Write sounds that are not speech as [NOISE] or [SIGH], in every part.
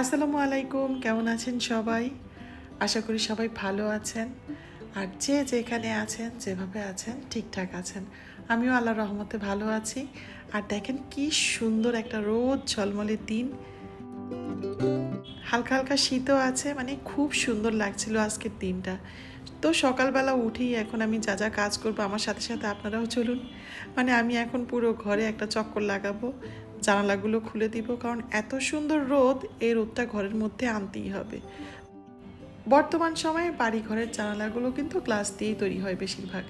আসসালামু আলাইকুম, কেমন আছেন সবাই? আশা করি সবাই ভালো আছেন। আর যে যেখানে আছেন, যেভাবে আছেন, ঠিকঠাক আছেন, আমিও আল্লাহ রহমতে ভালো আছি। আর দেখেন কি সুন্দর একটা রোদ ঝলমলে দিন। হালকা হালকা শীতও আছে মানে খুব সুন্দর লাগছিল আজকের দিনটা। তো সকালবেলা উঠেই এখন আমি যা যা কাজ করব আমার সাথে সাথে আপনারাও চলুন। মানে আমি এখন পুরো ঘরে একটা চক্কর লাগাবো, জানালাগুলো খুলে দিব, কারণ এত সুন্দর রোদ এই রোদটা ঘরের মধ্যে আনতেই হবে। বর্তমান সময়ে বাড়ি ঘরের জানালাগুলো কিন্তু গ্লাস দিয়েই তৈরি হয় বেশিরভাগ।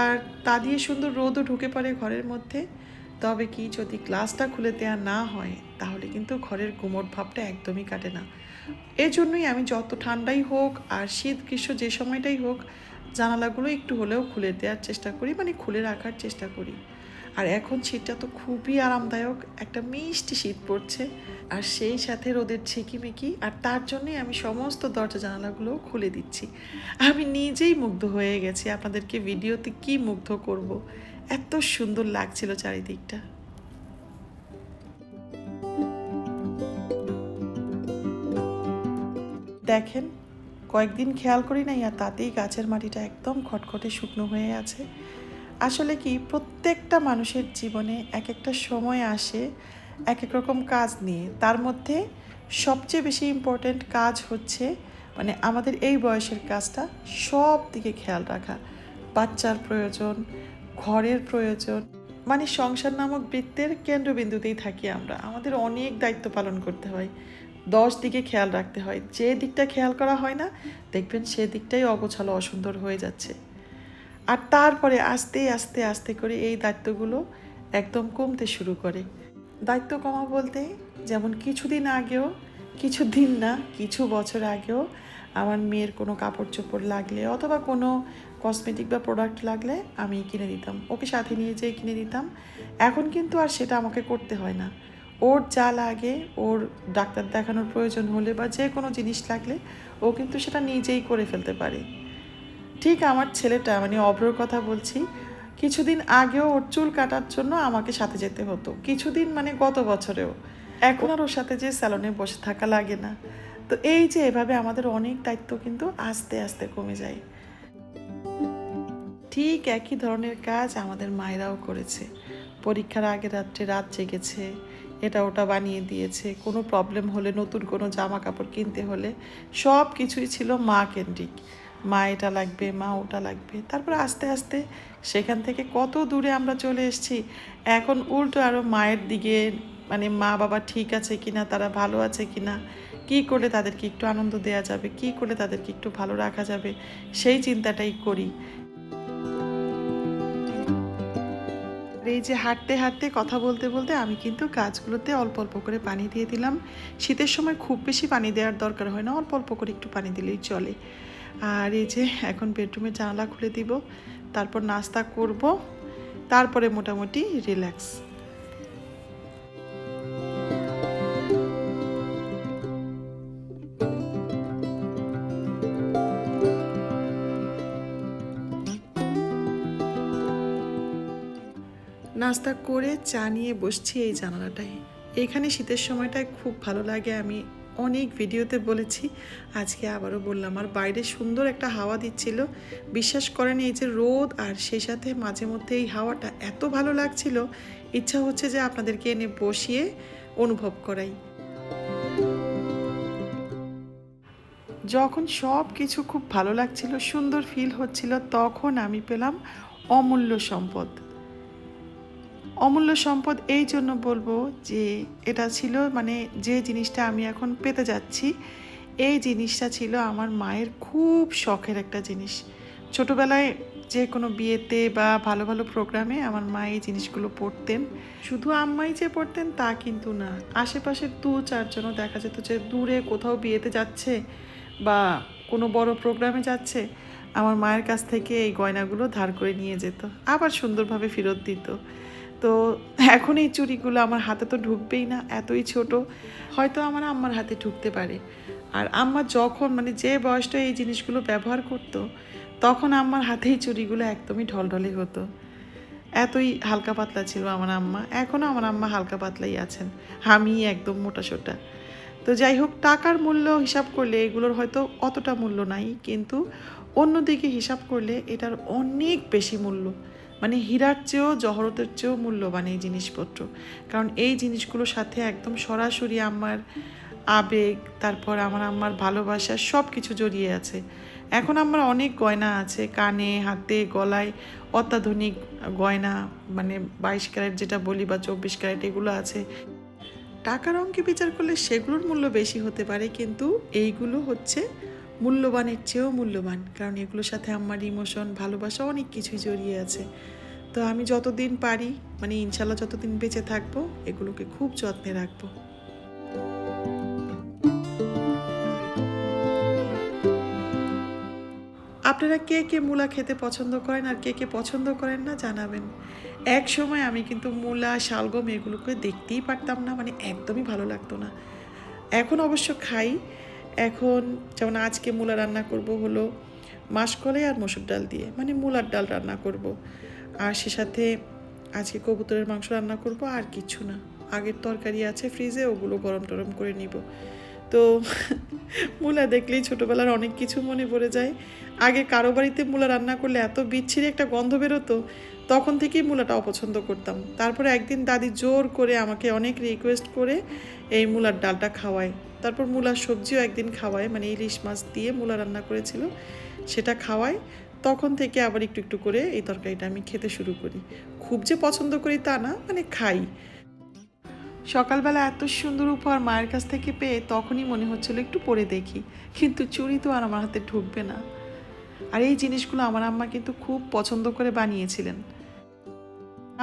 আর তা দিয়ে সুন্দর রোদও ঢুকে পড়ে ঘরের মধ্যে। তবে কি যদি গ্লাসটা খুলে দেওয়া না হয়, তাহলে কিন্তু ঘরের গুমট ভাবটা একদমই কাটে না। এজন্যই আমি যত ঠান্ডাই হোক আর শীত, গ্রীষ্ম যে সময়টাই হোক, জানালাগুলো একটু হলেও খুলে দেওয়ার চেষ্টা করি মানে খুলে রাখার চেষ্টা করি। আর এখন শীতটা তো খুবই আরামদায়ক, একটা মিষ্টি শীত পড়ছে। আর সেই সাথে রোদের ঝিকিমিকি, আর তার জন্যই আমি সমস্ত দরজা জানালাগুলো খুলে দিচ্ছি। আমি নিজেই মুগ্ধ হয়ে গেছি, আপনাদেরকে ভিডিওতে কি মুগ্ধ করব? এত সুন্দর লাগছিল চারিদিকটা। দেখেন, কয়েকদিন খেয়াল করি নাই আর তাতেই গাছের মাটিটা একদম খটখটে শুকনো হয়ে আছে। আসলে কি, প্রত্যেকটা মানুষের জীবনে এক একটা সময় আসে এক এক রকম কাজ নিয়ে। তার মধ্যে সবচেয়ে বেশি ইম্পর্ট্যান্ট কাজ হচ্ছে মানে আমাদের এই বয়সের কাজটা সব দিকে খেয়াল রাখা। বাচ্চার প্রয়োজন ঘরের প্রয়োজন মানে সংসার নামক বৃত্তের কেন্দ্রবিন্দুতেই থাকি আমরা। আমাদের অনেক দায়িত্ব পালন করতে হয়। দশ দিকে খেয়াল রাখতে হয়। যে দিকটা খেয়াল করা হয় না, দেখবেন সে দিকটাই অগোছালো, অসুন্দর হয়ে যাচ্ছে। আর তারপরে আস্তে আস্তে আস্তে করে এই দায়িত্বগুলো একদম কমতে শুরু করে। দায়িত্ব কমা বলতে, যেমন কিছুদিন আগেও কিছু দিন না, কিছু বছর আগেও আমার মেয়ের কোনো কাপড় চোপড় লাগলে অথবা কোনো কসমেটিক বা প্রোডাক্ট লাগলে আমি কিনে দিতাম। ওকে সাথে নিয়ে যেয়ে কিনে দিতাম। এখন কিন্তু আর সেটা আমাকে করতে হয় না। ওর যা লাগে, ওর ডাক্তার দেখানোর প্রয়োজন হলে বা যে কোনো জিনিস লাগলে ও কিন্তু সেটা নিজেই করে ফেলতে পারে। ঠিক আমার ছেলেটা মানে অভ্রর কথা বলছি, কিছুদিন আগেও ওর চুল কাটার জন্য আমাকে সাথে যেতে হতো। কিছুদিন মানে গত বছরেও। এখন আর ওর সাথে যে স্যালনে বসে থাকা লাগে না। তো এই যে এভাবে আমাদের অনেক দায়িত্ব কিন্তু আস্তে আস্তে কমে যায়। ঠিক একই ধরনের কাজ আমাদের মায়েরাও করেছে। পরীক্ষার আগে রাত্রে রাত জেগেছে, এটা ওটা বানিয়ে দিয়েছে। কোনো প্রবলেম হলে, নতুন কোনো জামা কাপড় কিনতে হলে সব কিছুই ছিল মা কেন্দ্রিক। মা এটা লাগবে, মা ওটা লাগবে। তারপর আস্তে আস্তে সেখান থেকে কত দূরে আমরা চলে এসেছি, এখন উল্টো আরও মায়ের দিকে মানে মা বাবা ঠিক আছে কি না তারা ভালো আছে কি না কী করলে তাদেরকে একটু আনন্দ দেওয়া যাবে, কি করলে তাদেরকে একটু ভালো রাখা যাবে, সেই চিন্তাটাই করি। এই যে হাঁটতে হাঁটতে, কথা বলতে বলতে আমি কিন্তু গাছগুলোতে অল্প অল্প করে পানি দিয়ে দিলাম। শীতের সময় খুব বেশি পানি দেওয়ার দরকার হয় না, অল্প অল্প করে একটু পানি দিলেই চলে। আর এই যে এখন বেডরুমের জানালা খুলে দিব, তারপর নাস্তা করব, তারপরে মোটামুটি রিল্যাক্স। নাস্তা করে চা নিয়ে বসছি এই জানালাটায়। এখানে শীতের সময়টায় খুব ভালো লাগে, আমি অনেক ভিডিওতে বলেছি, আজকে আবারও বললাম, আর বাইরে সুন্দর একটা হাওয়া দিচ্ছিল। বিশ্বাস করেন এই যে রোদ আর সেই সাথে মাঝে মধ্যে এই হাওয়াটা এত ভালো লাগছিল, ইচ্ছা হচ্ছে যে আপনাদেরকে এনে বসিয়ে অনুভব করাই। যখন সব কিছু খুব ভালো লাগছিল, সুন্দর ফিল হচ্ছিল, তখন আমি পেলাম অমূল্য সম্পদ। অমূল্য সম্পদ এই জন্য বলব যে এটা ছিল মানে যে জিনিসটা আমি এখন পেতে যাচ্ছি, এই জিনিসটা ছিল আমার মায়ের খুব শখের একটা জিনিস। ছোটোবেলায় যে কোনো বিয়েতে বা ভালো ভালো প্রোগ্রামে আমার মা এই জিনিসগুলো পড়তেন। শুধু আম্মাই যে পড়তেন তা কিন্তু না। আশেপাশের দু চারজনও দেখা যেত যে দূরে কোথাও বিয়েতে যাচ্ছে বা কোনো বড় প্রোগ্রামে যাচ্ছে, আমার মায়ের কাছ থেকে এই গয়নাগুলো ধার করে নিয়ে যেত। আবার সুন্দরভাবে ফেরত দিত। তো এখন এই চুড়িগুলো আমার হাতে তো ঢুকবেই না, এতই ছোট। হয়তো আমার আম্মার হাতে ঢুকতে পারে। আর আম্মা যখন মানে যে বয়সটা এই জিনিসগুলো ব্যবহার করতো, তখন আম্মার হাতেই চুড়িগুলো একদমই ঢলঢলে হতো। এতই হালকা পাতলা ছিল আমার আম্মা এখনও আমার আম্মা হালকা পাতলাই আছেন, আমি একদম মোটা সোটা। তো যাই হোক, টাকার মূল্য হিসাব করলে এগুলোর হয়তো অতটা মূল্য নাই, কিন্তু অন্যদিকে হিসাব করলে এটার অনেক বেশি মূল্য। মানে হীরার চেয়েও, জহরতের চেয়েও মূল্যবান এই জিনিসপত্র। কারণ এই জিনিসগুলোর সাথে একদম সরাসরি আমার আবেগ, তারপর আমার আম্মার ভালোবাসা সব কিছু জড়িয়ে আছে। এখন আমার অনেক গয়না আছে, কানে, হাতে, গলায় অত্যাধুনিক গয়না মানে বাইশ ক্যারেট যেটা বলি বা চব্বিশ ক্যারেট এগুলো আছে। টাকার অঙ্কে বিচার করলে সেগুলোর মূল্য বেশি হতে পারে, কিন্তু এইগুলো হচ্ছে মূল্যবানের চেয়েও মূল্যবান। কারণ এগুলোর সাথে আমার ইমোশন ভালোবাসা অনেক কিছুই জড়িয়ে আছে। তো আমি যতদিন পারি মানে ইনশাল্লাহ যতদিন বেঁচে থাকব, এগুলোকে খুব যত্নে রাখব। আপনারা কে কে মূলা খেতে পছন্দ করেন আর কে কে পছন্দ করেন না জানাবেন। এক সময় আমি কিন্তু মূলা, শালগম এগুলোকে দেখতেই পারতাম না মানে একদমই ভালো লাগতো না। এখন অবশ্য খাই এখন যেমন আজকে মূলা রান্না করব হলো মাসকলাই আর মসুর ডাল দিয়ে মানে মূলার ডাল রান্না করব। আর সে সাথে আজকে কবুতরের মাংস রান্না করব, আর কিছু না। আগের তরকারি আছে ফ্রিজে ওগুলো গরম টরম করে নিব। তো [LAUGHS] মূলা দেখলেই ছোটোবেলার অনেক কিছু মনে পড়ে যায়। আগে কারও বাড়িতে মূলা রান্না করলে এত বিচ্ছিরি একটা গন্ধ বেরোতো, তখন থেকেই মূলাটা অপছন্দ করতাম। তারপরে একদিন দাদি জোর করে আমাকে অনেক রিকোয়েস্ট করে এই মূলার ডালটা খাওয়ায়। তারপর মূলার সবজিও একদিন খাওয়ায় মানে ইলিশ মাছ দিয়ে মূলা রান্না করেছিল, সেটা খাওয়ায়। তখন থেকে আবার একটু একটু করে এই তরকারিটা আমি খেতে শুরু করি। খুব যে পছন্দ করি তা না মানে খাই। সকালবেলা এত সুন্দর উপহার মায়ের কাছ থেকে পেয়ে তখনই মনে হচ্ছিল একটু পরে দেখি, কিন্তু চুরি তো আর আমার হাতে ঢুকবে না। আর এই জিনিসগুলো আমার আম্মা কিন্তু খুব পছন্দ করে বানিয়েছিলেন।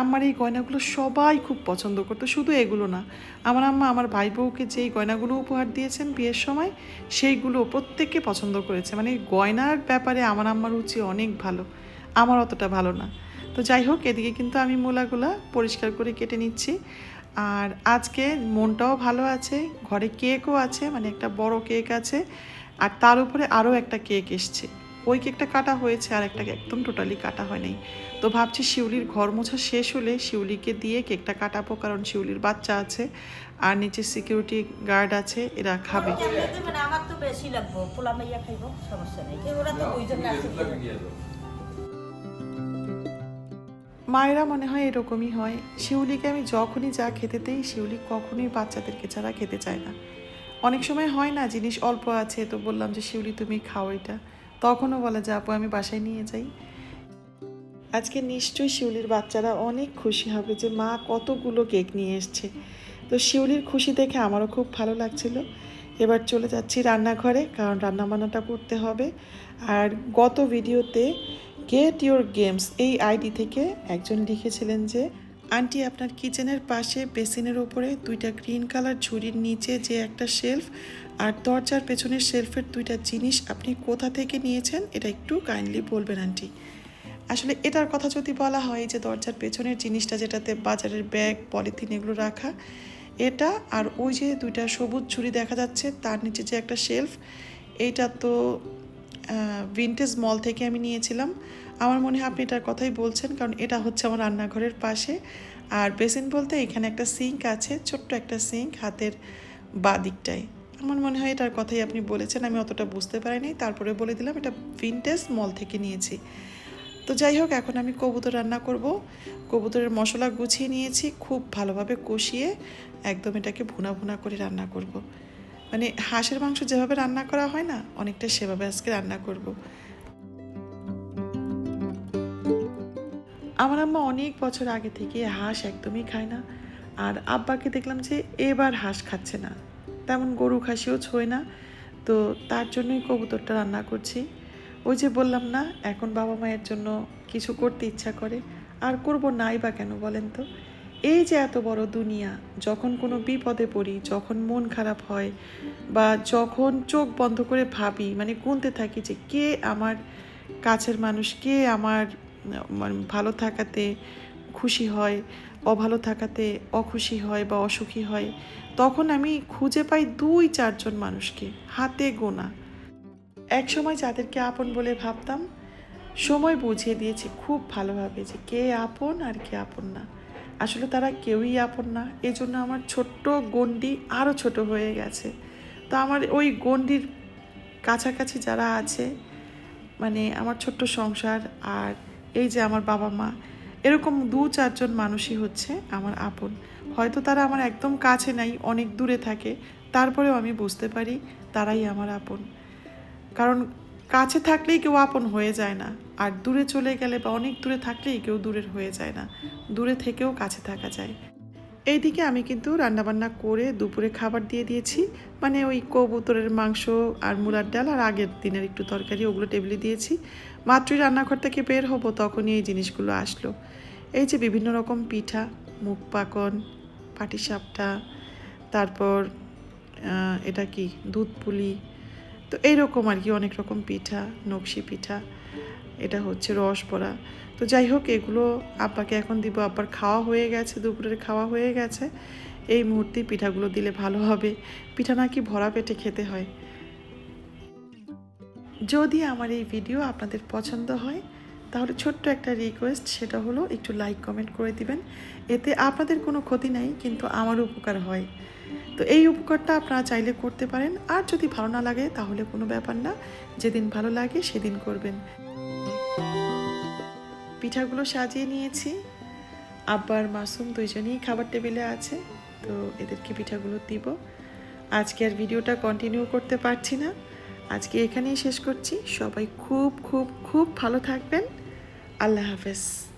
আমার এই গয়নাগুলো সবাই খুব পছন্দ করতো, শুধু এগুলো না। আমার আম্মা আমার ভাই বউকে যেই গয়নাগুলো উপহার দিয়েছেন বিয়ের সময়, সেইগুলো প্রত্যেককে পছন্দ করেছে। মানে গয়নার ব্যাপারে আমার আম্মার রুচি অনেক ভালো, আমার অতটা ভালো না। তো যাই হোক, এদিকে কিন্তু আমি মূলাগুলা পরিষ্কার করে কেটে নিচ্ছি। আর আজকে মনটাও ভালো আছে, ঘরে কেকও আছে মানে একটা বড় কেক আছে, আর তার উপরে আরও একটা কেক এসছে। ওই কেকটা কাটা হয়েছে আর একটা একদম টোটালি কাটা হয়নি। তো ভাবছি শিউলির ঘর মোছা শেষ হলে শিউলিকে দিয়ে কেকটা কাটাবো কারণ শিউলির বাচ্চা আছে আর নিচে সিকিউরিটি গার্ড আছে এরা খাবে। মানে আমার তো বেশি লাগবো। পোলা মাইয়া খাইব সমস্যা নেই। ওরা তো দুইজন আছে। মায়েরা মনে হয় এরকমই হয়। শিউলিকে আমি যখনই যা খেতে দেই শিউলি কখনোই বাচ্চাদেরকে ছাড়া খেতে চায় না। অনেক সময় হয় না জিনিস অল্প আছে তো বললাম যে শিউলি তুমি খাও এটা। তখনও বলে যে, আপু, আমি বাসায় নিয়ে যাই। আজকে নিশ্চয়ই শিউলির বাচ্চারা অনেক খুশি হবে যে, মা, কতগুলো কেক নিয়ে এসছে। তো শিউলির খুশি দেখে আমারও খুব ভালো লাগছিল। এবার চলে যাচ্ছি রান্নাঘরে, কারণ রান্না বান্নাটা করতে হবে। আর গত ভিডিওতে গেট ইউর গেমস এই আইডি থেকে একজন লিখেছিলেন যে আন্টি আপনার কিচেনের পাশে বেসিনের ওপরে দুইটা গ্রিন কালার ঝুড়ির নিচে যে একটা শেলফ আর দরজার পেছনের শেলফের দুইটা জিনিস আপনি কোথা থেকে নিয়েছেন এটা একটু কাইন্ডলি বলবেন আন্টি। আসলে এটার কথা যদি বলা হয় যে দরজার পেছনের জিনিসটা যেটাতে বাজারের ব্যাগ, পলিথিন এগুলো রাখা, এটা আর ওই যে দুইটা সবুজ ঝুড়ি দেখা যাচ্ছে তার নিচে যে একটা শেলফ, এইটা তো ভিনটেজ মল থেকে আমি নিয়েছিলাম। আমার মনে হয় আপনি এটার কথাই বলছেন, কারণ এটা হচ্ছে আমার রান্নাঘরের পাশে। আর বেসিন বলতে এখানে একটা সিঙ্ক আছে, ছোট্ট একটা সিঙ্ক হাতের বা দিকটায় আমার মনে হয় এটার কথাই আপনি বলেছেন, আমি অতটা বুঝতে পারিনি। তারপরে বলে দিলাম, এটা ভিনটেজ মল থেকে নিয়েছি। তো যাই হোক, এখন আমি কবুতর রান্না করব। কবুতরের মশলা গুছিয়ে নিয়েছি, খুব ভালোভাবে কষিয়ে একদম এটাকে ভুনা ভুনা করে রান্না করব। মানে হাঁসের মাংস যেভাবে রান্না করা হয় না, অনেকটা সেভাবে আজকে রান্না করব। আমার আম্মা অনেক বছর আগে থেকে হাঁস একদমই খায় না। আর আব্বাকে দেখলাম যে এবার হাঁস খাচ্ছে না। তেমন গরু খাসিও ছোঁয় না। তো তার জন্যই কবুতরটা রান্না করছি। ওই যে বললাম না, এখন বাবা মায়ের জন্য কিছু করতে ইচ্ছা করে। আর করব নাই বা কেন বলেন তো? এই যে এত বড় দুনিয়া, যখন কোনো বিপদে পড়ি, যখন মন খারাপ হয়, বা যখন চোখ বন্ধ করে ভাবি মানে গুনতে থাকি যে কে আমার কাছের মানুষ, কে আমার ভালো থাকাতে খুশি হয়, অভালো থাকাতে অখুশি হয় বা অসুখী হয়, তখন আমি খুঁজে পাই দুই চারজন মানুষকে, হাতে গোনা। এক সময় যাদেরকে আপন বলে ভাবতাম, সময় বুঝিয়ে দিয়েছে খুব ভালোভাবে যে কে আপন আর কে আপন না। আসলে তারা কেউই আপন না এই জন্য আমার ছোট্ট গণ্ডি আরও ছোট হয়ে গেছে। তো আমার ওই গণ্ডির কাছাকাছি যারা আছে মানে আমার ছোট্ট সংসার আর এই যে আমার বাবা মা, এরকম দু চারজন মানুষই হচ্ছে আমার আপন। হয়তো তারা আমার একদম কাছে নাই, অনেক দূরে থাকে, তারপরেও আমি বুঝতে পারি তারাই আমার আপন। কারণ কাছে থাকলেই কেউ আপন হয়ে যায় না, আর দূরে চলে গেলে বা অনেক দূরে থাকলেই কেউ দূরের হয়ে যায় না। দূরে থেকেও কাছে থাকা যায়। এইদিকে আমি কিন্তু রান্নাবান্না করে দুপুরে খাবার দিয়ে দিয়েছি। মানে ওই কবুতরের মাংস আর মুলার ডাল আর আগের দিনের একটু তরকারি ওগুলো টেবিলে দিয়েছি। মাত্রই রান্নাঘর থেকে বের হব, তখনই এই জিনিসগুলো আসলো। এই যে বিভিন্ন রকম পিঠা মুখ পাকন পাটিসাপটা তারপর এটা কি? দুধ পুলি। তো এইরকম আর কি অনেক রকম পিঠা, নকশি পিঠা। এটা হচ্ছে রস বড়া তো যাই হোক, এগুলো আব্বাকে এখন দিব। আব্বার খাওয়া হয়ে গেছে, দুপুরের খাওয়া হয়ে গেছে। এই মুহূর্তে পিঠাগুলো দিলে ভালো হবে। পিঠা নাকি ভরা পেটে খেতে হয়। যদি আমার এই ভিডিও আপনাদের পছন্দ হয়, তাহলে ছোট্ট একটা রিকোয়েস্ট সেটা হলো একটু লাইক কমেন্ট করে দিবেন। এতে আপনাদের কোনো ক্ষতি নাই, কিন্তু আমার উপকার হয়। তো এই উপকারটা আপনারা চাইলে করতে পারেন। আর যদি ভালো না লাগে, তাহলে কোনো ব্যাপার না। যেদিন ভালো লাগে, সেদিন করবেন। পিঠাগুলো সাজিয়ে নিয়েছি। আব্বার মাসুম দুইজনেই খাবার টেবিলে আছে, তো এদেরকে পিঠাগুলো দিব। আজকে আর ভিডিওটা কন্টিনিউ করতে পারছি না। আজকে এখানেই শেষ করছি। সবাই খুব খুব খুব ভালো থাকবেন। আল্লাহ হাফেজ।